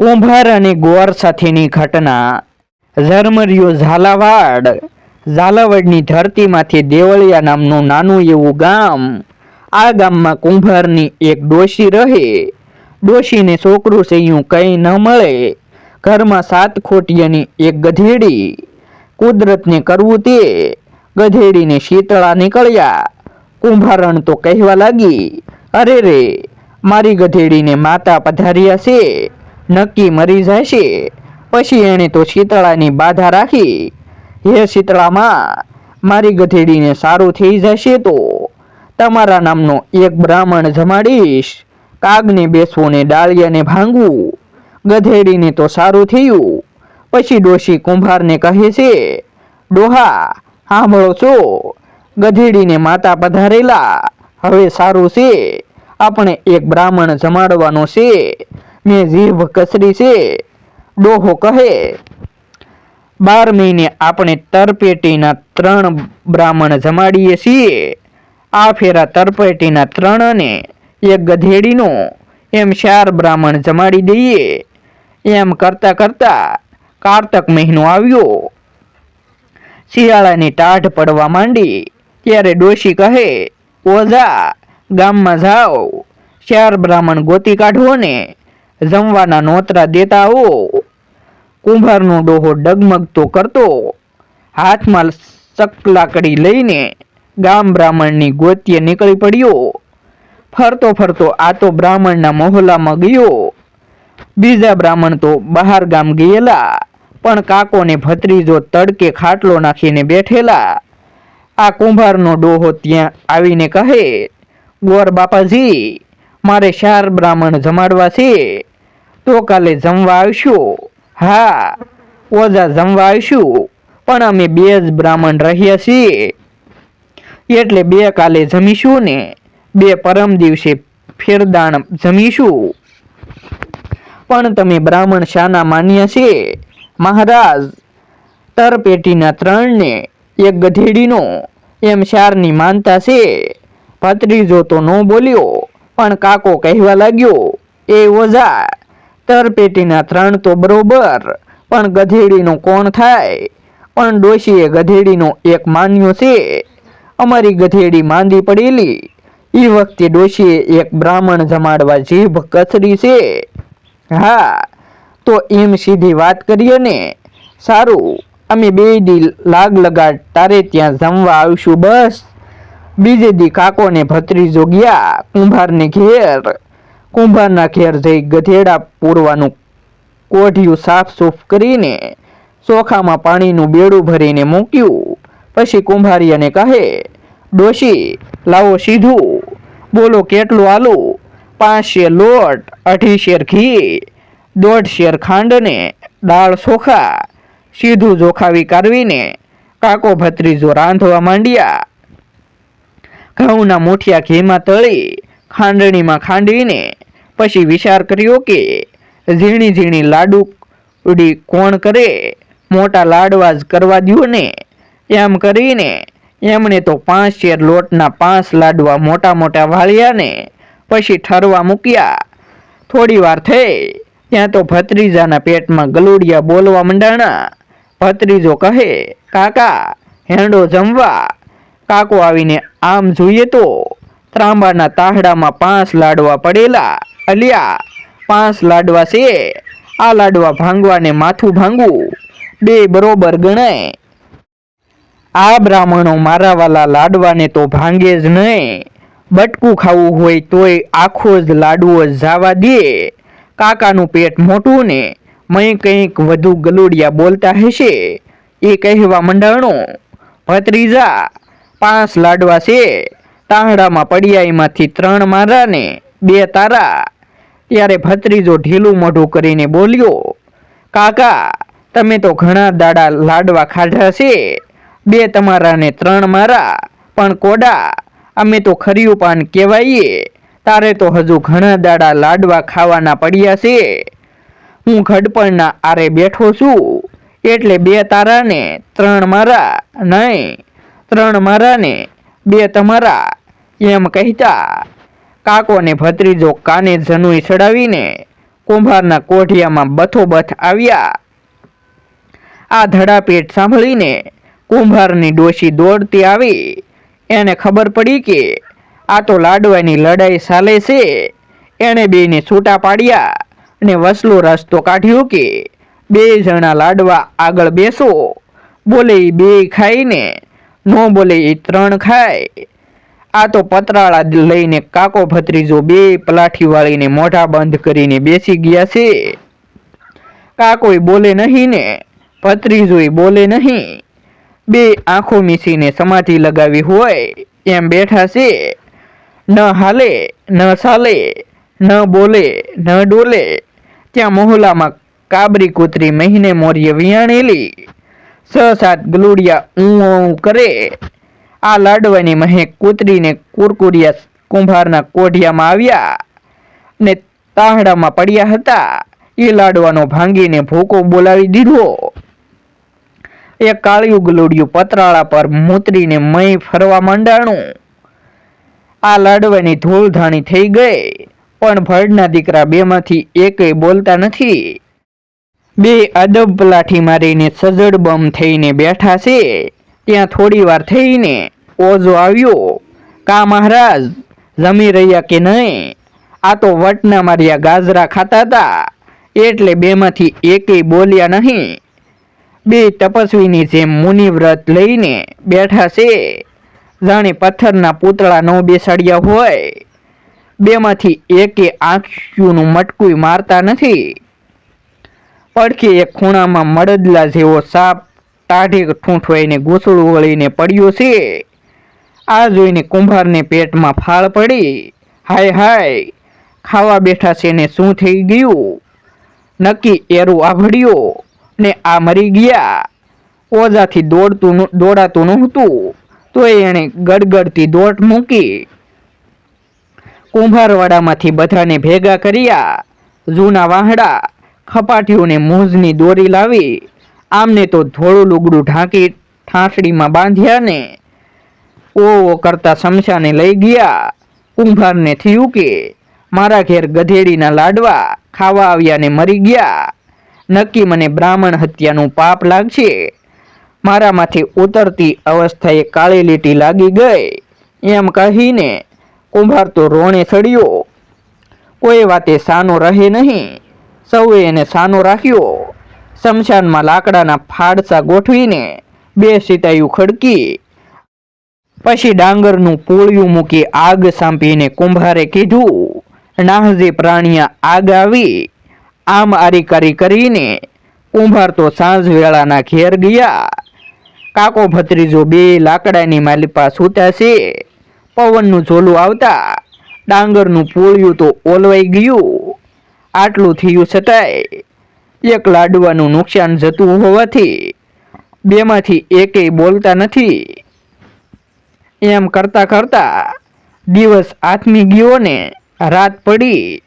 કુંભાર અને ગોર સાથેની ઘટના. ઝરમરિયો ઝાલાવાડ, ઝાલાવાડની ધરતીમાંથી દેવળિયા નામનું નાનું એવું ગામ. આ ગામમાં કુંભારની એક ડોશી રહે. ડોશીને છોકરું સૈયું કંઈ ન મળે. ઘરમાં સાત ખોટિયાની એક ગધેડી. કુદરતને કરવું તે. ગધેડીને શીતળા નીકળ્યા. કુંભારણ તો કહેવા લાગી. અરે રે, મારી ગધેડીને માતા પધાર્યા છે. નક્કી મરી જશે. પછી એણે તો શીતળાની બાધા રાખી. હે શીતળામાં, મારી ગધેડીને સારું થઈ જશે તો. તમારા નામનો એક બ્રાહ્મણ જમાડીશ. કાગને બેસવું ને ડાળિયાને ભાંગવું. ગધેડીને તો સારું થયું. પછી ડોશી કુંભારને કહે છે, ડોહા, સાંભળો છો? ગધેડીને માતા પધારેલા. હવે સારું છે. આપણે એક બ્રાહ્મણ જમાડવાનો છે. મેં જીભ કસરી છે, ડોહો કહે બાર મહિને આપણે તરપેટીના ત્રણ બ્રાહ્મણ જમાડીએ છીએ. આ ફેરા તરપેટીના ત્રણ અને એક ગધેડીનો, એમ ચાર બ્રાહ્મણ જમાડી દઈએ. એમ કરતા કરતા કારતક મહિનો આવ્યો. શિયાળાની ટાઢ પડવા માંડી, ત્યારે ડોશી કહે, ઓઝા, ગામમાં જાઓ. ચાર બ્રાહ્મણ ગોતી કાઢવો ને જમવાના નોતરા દેતા હો. કુંભારનો ડોહો ડગમગતો કરતો. હાથમાં ચકલાકડી લઈને ગામ બ્રાહ્મણની ગોતીએ નીકળી પડ્યો. ફરતો ફરતો આ તો બ્રાહ્મણના મહોલ્લામાં ગયો. બીજા બ્રાહ્મણ તો બહાર ગામ ગયેલા, પણ કાકોને ભત્રીજો તડકે ખાટલો નાખીને બેઠેલા. આ કુંભારનો ડોહો ત્યાં આવીને કહે, ગોર બાપાજી, મારે ચાર બ્રાહ્મણ જમાડવા છે. તો કાલે જમવા આવશું હા, ઓજા જમવા આવશું પણ અમે બે જ બ્રાહ્મણ રહ્યા છીએ. એટલે બે કાલે જમીશું ને બે પરમ દિવસે ફેરદાણ જમીશું. પણ તમે બ્રાહ્મણ શાના માન્ય છે? મહારાજ, તરપેટીના ત્રણને એક ગધેડીનો, એમ શારની માનતા છે? ભત્રીજો તો ન બોલ્યો, પણ કાકો કહેવા લાગ્યો, એ ઓઝા તરપેટીના ત્રણ તો બરોબર, પણ ગધેડીનો કોણ થાય? પણ ડોશીએ ગધેડીનો એક માન્યો છે. અમારી ગધેડી માંદી પડેલી. એ વખતે ડોશીએ એક બ્રાહ્મણ જમાડવા જીભ કથરી છે. હા, તો એમ સીધી વાત કરીએ ને. સારું, અમે બે દી લાગ લગાડ તારે ત્યાં જમવા આવશું બસ. બીજે દી કાકોને ભત્રીજો ગયા, કુંભારને ઘેર. કુંભારના ઘેર જઈ ગધેડા પૂરવાનું કોઢિયું સાફ સૂફ કરીને ચોખામાં પાણીનું બેડું ભરીને મૂક્યું. પછી કુંભારીયાને કહે, ડોશી, લાવો સીધું. બોલો, કેટલું આલું? પાંચ શેર લોટ અઢી શેર ઘી દોઢ શેર ખાંડને દાળ ચોખા સીધું જોખાવી કાઢવીને કાકો ભત્રીજો રાંધવા માંડ્યા. ઘઉંના મૂઠિયા ઘીમાં તળી ખાંડણીમાં ખાંડવીને પછી વિચાર કર્યો કે ઝીણી ઝીણી લાડુ ઉડી કોણ કરે? મોટા લાડવા જ કરવા દો ને. એમ કરીને એમણે તો પાંચ શેર લોટના પાંચ લાડવા મોટા મોટા વાળ્યા ને પછી ઠરવા મૂક્યા. થોડી વાર થઈ, ત્યાં તો ભત્રીજાના પેટમાં ગલુડિયા બોલવા મંડાણા. ભત્રીજો કહે, કાકા, હેંડો જમવા. કાકો આવીને આમ જોઈએ તો ત્રાંબાના તાહડામાં પાંચ લાડવા પડેલા. અલ્યા, પાંચ લાડવા છે. આ લાડવા ભાંગવાને માથું ભાંગવું. બે બરોબર ગણાય આ બ્રાહ્મણો મારાવાલા લાડવાને તો ભાંગે જ નહીં બટકું ખાવું હોય તોય આખો જ લાડવો જાવા દે. કાકાનું પેટ મોટું ને. મય કંઈક વધુ ગલુડિયા બોલતા હશે. એ કહેવા મંડાણો. ભત્રીજા, પાંચ લાડવા છે. તાહડામાં પડિયાઈમાંથી ત્રણ મારા ને બે તારા. ત્યારે ભત્રીજો ઢીલું મોઢું કરીને બોલ્યો, કાકા, તમે તો ઘણા દાડા લાડવા ખાધા છે. બે તમારા ને ત્રણ મારા, પણ કોડા, અમે તો ખર્યું પાન કહેવાઈએ. તારે તો હજુ ઘણા દાડા લાડવા ખાવાના પડ્યા છે. હું ઘડપણના આરે બેઠો છું. એટલે બે તારા ને ત્રણ મારા, નહીં, ત્રણ મારા ને બે તમારા, એમ કહેતા કાકોને ભત્રીજો કાને જનુઈ ચડાવીને કુંભારના કોઠિયામાં બથોબથ આવ્યા. આ ધડાપેટ સાંભળીને કુંભારની ડોશી દોડતી આવી. એને ખબર પડી કે આ તો લાડવાની લડાઈ ચાલે છે. એણે બેને છૂટા પાડ્યા અને વસલો રસ્તો કાઢ્યો કે બે જણા લાડવા આગળ બેસો. બોલે બે ખાઈને, નો બોલે એ ત્રણ ખાય. આ તો પતરાળા લઈને કાકો ભત્રીજો બે પલાઠી વાળીને મોઢા બંધ કરીને બેસી ગયા છે. કાકોય બોલે નહીં ને ભત્રીજોય બોલે નહીં. બે આંખો મીસીને સમાધિ લગાવી હોય એમ બેઠા છે. ન હાલે, ન ચાલે ન બોલે, ન ડોલે. ત્યાં મોહલામાં કાબરી કૂતરી મહિને મોર્ય વિયાણેલી. છ સાત ગલુડિયા ઊં કરે. આ લાડવાની મહેક કૂતરીને કુરકુરિયા કુંભારના કોઢિયામાં આવ્યા ને તાહડામાં પડ્યા હતા. એ લાડવાનો ભાંગીને ભૂકો બોલાવી દીધો. એ કાળિયું ગલુડિયું પતરાળા પર મૂતરીને મય ફરવા માંડાણું. આ લાડવાની ધૂળધાણી થઈ ગઈ, પણ ભડના દીકરા બેમાંથી એકે બોલતા નથી. બે અદબ લાઠી મારીને સજડ બમ થઈને બેઠા છે. ત્યાં થોડી વાર થઈને ઓજો આવ્યો, કા મહારાજ, જમી રહ્યા કે નહીં? આ તો વટના માર્યા ગાજરા ખાતા હતા, એટલે બેમાંથી એકેય બોલ્યા નહીં. બે તપસ્વીની જેમ મુનિવ્રત લઈને બેઠા છે. જાણે પથ્થરના પૂતળા ન બેસાડ્યા હોય. બેમાંથી એકે આંખ્યુંનું મટકું મારતા નથી. પડખે એક ખૂણામાં મડદલા જેવો સાપ ટાઢે ઠૂંઠવાઈને ગોસળું વળીને પડ્યો છે. આ જોઈને કુંભારને પેટમાં ફાળ પડી. હાય હાય, ખાવા બેઠા છે ને શું થઈ ગયું? નક્કી એરું આભડ્યો ને આ મરી ગયા. ઓજાથી દોડતું દોડાતું નહોતું, તોય એણે ગડગડતી દોટ મૂકી. કુંભારવાડામાંથી બધાને ભેગા કર્યા. જૂના વાહડા, ખપાટીઓને મોજની દોરી લાવી. આમને તો ધોળું લુગડું ઢાંકી ઠાંસડીમાં બાંધ્યા ને ઓ કરતા શમશાને લઈ ગયા. કુંભારને થયું કે મારા ઘેર ગધેડીના લાડવા ખાવા આવ્યા ને મરી ગયા. નક્કી મને બ્રાહ્મણ હત્યાનું પાપ લાગશે. મારામાંથી ઉતરતી અવસ્થાએ કાળી લીટી લાગી ગઈ. એમ કહીને કુંભાર તો રોણે ચડ્યો કોઈ વાતે સાનો રહે નહીં. સૌએ એને સાનો રાખ્યો. શમશાનમાં લાકડાના ફાડસા ગોઠવીને બે સિતાયું ખડકી, પછી ડાંગરનું પોળિયું મૂકી આગ સાંપીને કુંભારે કીધું, નાહજી પ્રાણીયા, આગ આવી. આમ આરીકારી કરીને કુંભાર તો સાંજ વેળાના ઘેર ગયા. કાકો ભત્રીજો બે લાકડાની માલિપા સૂતા છે. પવનનું ઝોલું આવતા ડાંગરનું પોળિયું તો ઓલવાઈ ગયું. આટલું થયું છતાંય એક લાડવાનું નુકસાન જતું હોવાથી બેમાંથી એકેય બોલતા નથી. એમ કરતા કરતા દિવસ આથમી ગયો ને રાત પડી.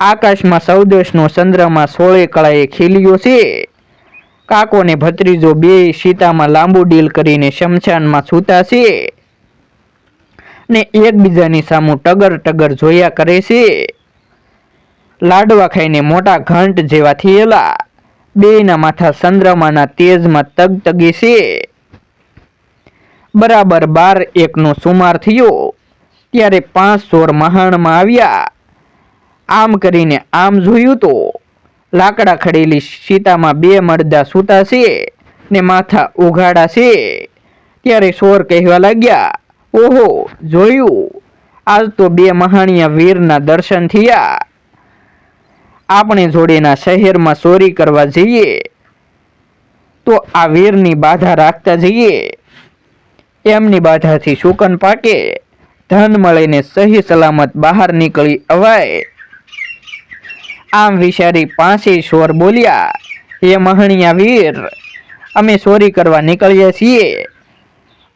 આકાશમાં સૌદેશનો ચંદ્રમાં સોળે કળાએ ખીલ્યો છે. કાકો ને ભત્રીજો બે સીતામાં લાંબુ ડીલ કરીને શમશાનમાં સૂતા છે. ને એકબીજાની સામું ટગર ટગર જોયા કરે છે. લાડવા ખાઈને મોટા ઘંટ જેવા થયેલા. બેના માથા ચંદ્રમાના તેજમાં તગતગી છે. બરાબર બાર એકનો સુમાર થયો. ત્યારે પાંચ ચોર મહાણમાં આવ્યા. આમ કરીને આમ જોયું તો લાકડા ખડેલી સીતામાં બે મરદા સૂતા છે ને માથા ઉઘાડા છે. ત્યારે સોર કહેવા લાગ્યા, ઓહો, જોયું? આજ તો બે મહાણિયા વીરના દર્શન થયા. આપણે જોડેના શહેરમાં ચોરી કરવા જઈએ, તો આ વીરની બાધા રાખતા જઈએ. એમની બાધાથી શુકન પાકે, ધન મળીને સહી સલામત બહાર નીકળી અવાય. આમ વિચારી પાંચેય શોર બોલ્યા, હે મહણિયા વીર, અમે ચોરી કરવા નીકળ્યા છીએ.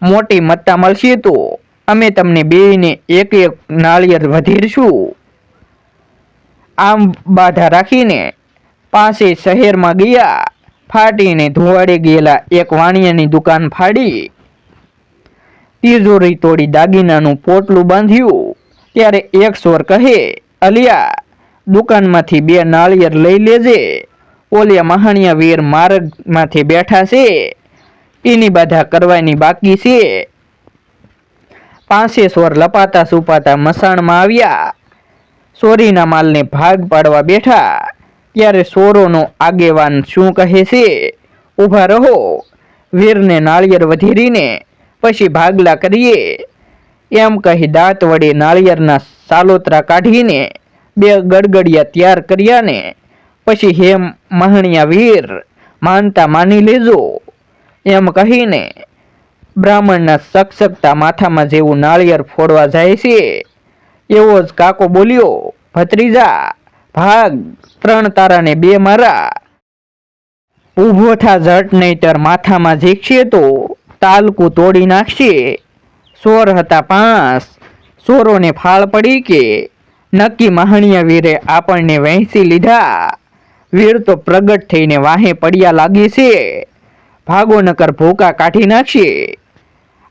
મોટી મત્તા મળશે તો અમે તમને બેને એક એક નાળિયેર વધીરશું. આમ બાધા રાખીને પાસે શહેરમાં ગયા. ફાટીને ધોવાડે ગયેલા એક વાણિયાની દુકાન ફાડી. તિજોરી તોડી દાગીનાનું પોટલું બાંધ્યું. ત્યારે એક સ્વર કહે, અલિયા, દુકાનમાંથી બે નાળિયેર લઈ લેજે. ઓલિયા મહાણિયા વીર માર્ગમાંથી બેઠા છે. એની બાધા કરવાની બાકી છે. પાંચે સ્વર લપાતા સુપાતા મસાણમાં આવ્યા. સોરીના માલને ભાગ પાડવા બેઠા. ત્યારે સોરોનો આગેવાન શું કહે છે? ઊભા રહો. વીરને નાળિયેર વધેરીને પછી ભાગલા કરીએ. એમ કહી દાંત વડે નાળિયેરના સાલોતરા કાઢીને બે ગડગડિયા તૈયાર કર્યા ને પછી હે મહણિયા વીર, માનતા માની લેજો. એમ કહીને બ્રાહ્મણના સકસકતા માથામાં જેવું નાળિયેર ફોડવા જાય છે. એવો જ કાકો બોલ્યો, ભત્રીજા, ભાગ ત્રણ તારાને બે મારા. ઊભો થા ઝટ, નહીતર માથામાં ઝીકશે તો તાલકું તોડી નાખશે. સોર હતા પાંચ સોરોને ફાળ પડી કે નક્કી મહાણિયા વીરે આપણને વહેંચી લીધા. વીર તો પ્રગટ થઈને વાહે પડ્યા લાગી છે. ભાગો નકર ભૂકા કાઢી નાખશે.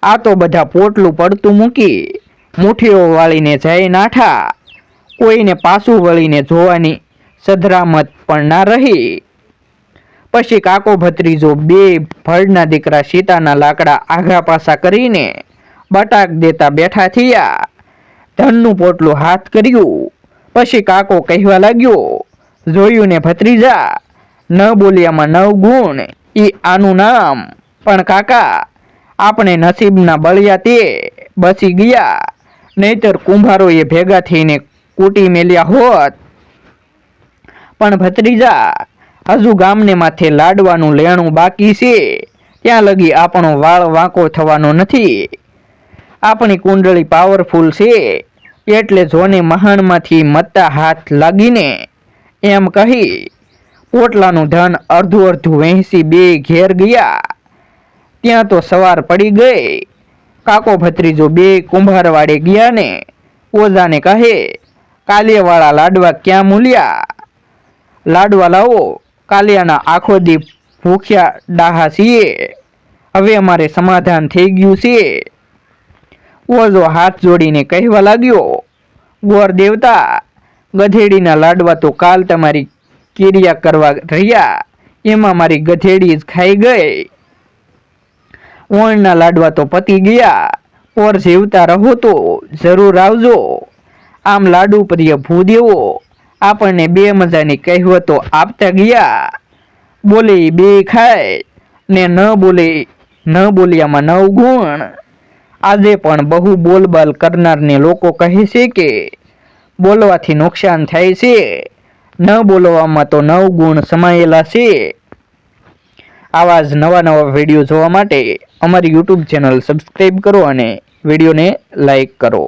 આ તો બધા પોટલું પડતું મૂકી મુઠ્ઠીઓ વાળીને જાય નાઠા. કોઈને પાછું વળીને જોવાની સધરામત પણ ના રહી. પછી કાકો ભત્રીજો બે ભળના દીકરા સીતાના લાકડા આઘા પાસા કરીને બટાક દેતા બેઠા થયા. ધનનું પોટલું હાથ કર્યું. પછી કાકો કહેવા લાગ્યો, જોયું ને ભત્રીજા, ન બોલ્યામાં નવ ગુણ, ઈ આનું નામ. પણ કાકા, આપણે નસીબના બળિયા તે, બચી ગયા. નહીતર કુંભારોએ ભેગા થઈને કૂટી મેલ્યા હોત. પણ ભત્રીજા, હજુ ગામને માથે લાડવાનું લેણું બાકી છે. ત્યાં લગી આપણો વાળ વાંકો થવાનો નથી. આપણી કુંડળી પાવરફુલ છે. એટલે જોને મહાણમાંથી મત્તા હાથ લાગીને એમ કહી, પોટલાનું ધન અડધું અડધું વહેંચી બે ઘેર ગયા. ત્યાં તો સવાર પડી ગઈ. કાકો ભત્રીજો બે કુંભારવાડે ગયા ને ઓઝાને કહે, કાલિયાવાળા લાડવા ક્યાં મૂલ્યા? લાડવા લાવો, કાલિયાના આખો દી ભૂખ્યા ડાહા છીએ હવે અમારે સમાધાન થઈ ગયું છે. ઓઝો હાથ જોડીને કહેવા લાગ્યો, ગોર દેવતા, ગધેડીના લાડવા તો કાલ તમારી કિરિયા કરવા રહ્યા. એમાં મારી ગધેડી જ ખાઈ ગઈ. ઓણના લાડવા તો પતી ગયા. ઓર જીવતા રહો તો જરૂર આવજો. આમ લાડુ પ્રિય ભૂદેવો, આપણને બે મજાની કહેવતો આપતા ગયા. બોલે, બે ખાય ને ન બોલે, ન બોલ્યામાં નવ ગુણ. આજે પણ બહુ બોલબાલ કરનારને લોકો કહે છે કે, બોલવાથી નુકસાન થાય છે. ન બોલવામાં તો નવ ગુણ સમાયેલા છે. આવા જ નવા નવા વીડિયો જોવા માટે અમારી યુટ્યુબ ચેનલ સબસ્ક્રાઈબ કરો અને વિડીયોને લાઈક કરો.